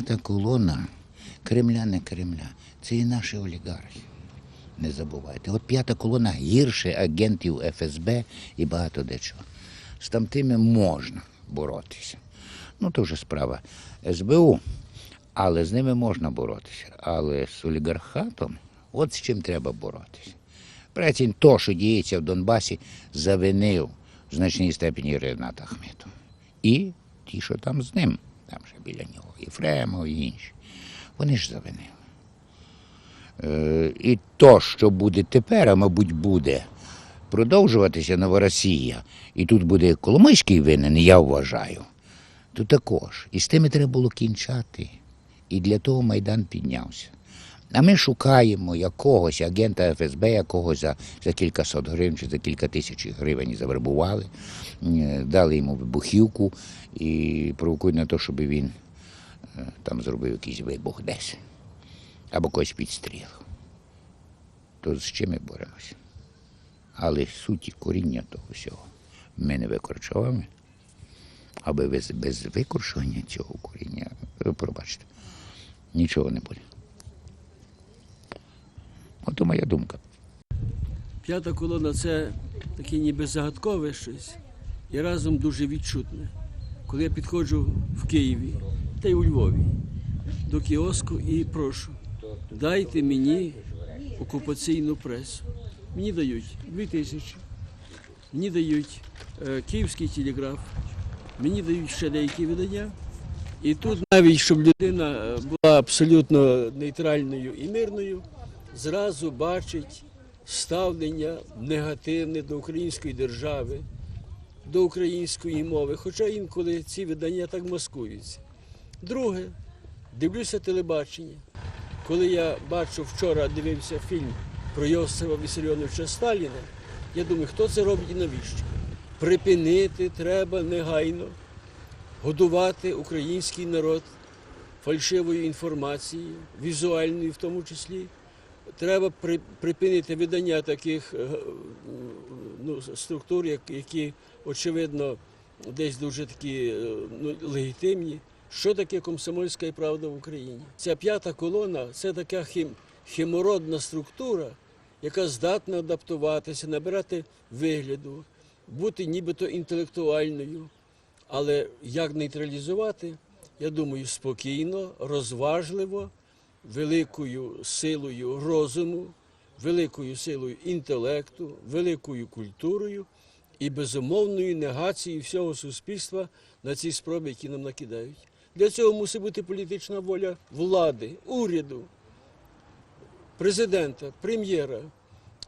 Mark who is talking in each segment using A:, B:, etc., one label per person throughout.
A: п'ята колона Кремля не Кремля. Це і наші олігархи. Не забувайте. От п'ята колона гірше агентів ФСБ і багато дечого. З тамтими можна боротися. Ну, то вже справа СБУ. Але з ними можна боротися. Але з олігархатом, от з чим треба боротися. Прецінь то, що діється в Донбасі, завинив в значній степені Ренат Ахметов. І ті, що там з ним, там ще біля нього, Єфремов і інші. Вони ж завинили. Е, і то, що буде тепер, а мабуть, буде продовжуватися Новоросія, і тут буде Коломийський винен, я вважаю, то також. І з тими треба було кінчати. І для того Майдан піднявся. А ми шукаємо якогось агента ФСБ, якогось за, за кількасот гривень чи за кілька тисяч гривень завербували, е, дали йому вибухівку і провокують на те, щоб він е, там зробив якийсь вибух десь або когось підстрілив. То з чим ми боремося? Але суті коріння того всього ми не викорчували, аби без, без викорчування цього коріння, пробачте, нічого не буде. Ото моя думка.
B: П'ята колона це таке ніби загадкове щось і разом дуже відчутне. Коли я підходжу в Києві та й у Львові до кіоску і прошу, дайте мені окупаційну пресу. Мені дають дві тисячі, мені дають е, київський телеграф, мені дають ще деякі видання. І тут навіть, щоб людина е, була абсолютно нейтральною і мирною, зразу бачить ставлення негативне до української держави, до української мови, хоча інколи ці видання так маскуються. Друге, дивлюся телебачення. Коли я бачу вчора дивився фільм про Йосифа Вісильйоновича Сталіна, я думаю, хто це робить і навіщо? Припинити треба негайно годувати український народ фальшивою інформацією, візуальною в тому числі. Треба при- припинити видання таких е, ну, структур, які, очевидно, десь дуже такі е, ну, легітимні. Що таке комсомольська правда в Україні? Ця п'ята колона це така хім, химородна структура, яка здатна адаптуватися, набирати вигляду, бути нібито інтелектуальною. Але як нейтралізувати, я думаю, спокійно, розважливо, великою силою розуму, великою силою інтелекту, великою культурою і безумовною негацією всього суспільства на ці спроби, які нам накидають. Для цього мусить бути політична воля влади, уряду, президента, прем'єра,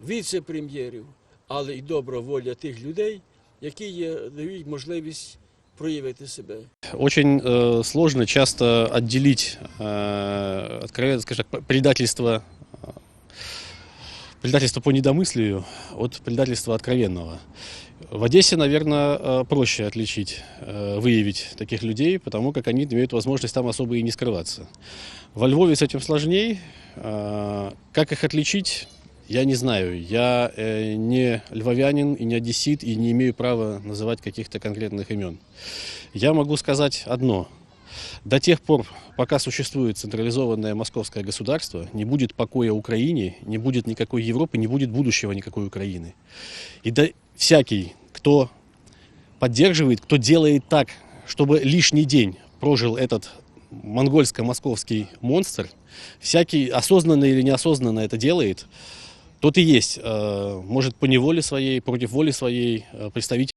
B: віце-прем'єрів, але й добра воля тих людей, які є, дають можливість проявити себе.
C: Очень э, сложно часто отделить э, откровенно, скажем так, предательство, э, предательство по недомыслию от предательства откровенного. В Одессе, наверное, э, проще отличить, э, выявить таких людей, потому как они имеют возможность там особо и не скрываться. Во Львове с этим сложней. Э, Как их отличить? Я не знаю. Я э, не львовянин и не одессит, и не имею права называть каких-то конкретных имен. Я могу сказать одно. До тех пор, пока существует централизованное московское государство, не будет покоя Украине, не будет никакой Европы, не будет будущего никакой Украины. И да, всякий, кто поддерживает, кто делает так, чтобы лишний день прожил этот монгольско-московский монстр, всякий осознанно или неосознанно это делает, тот и есть, э, может по неволе своей, против воли своей э, представитель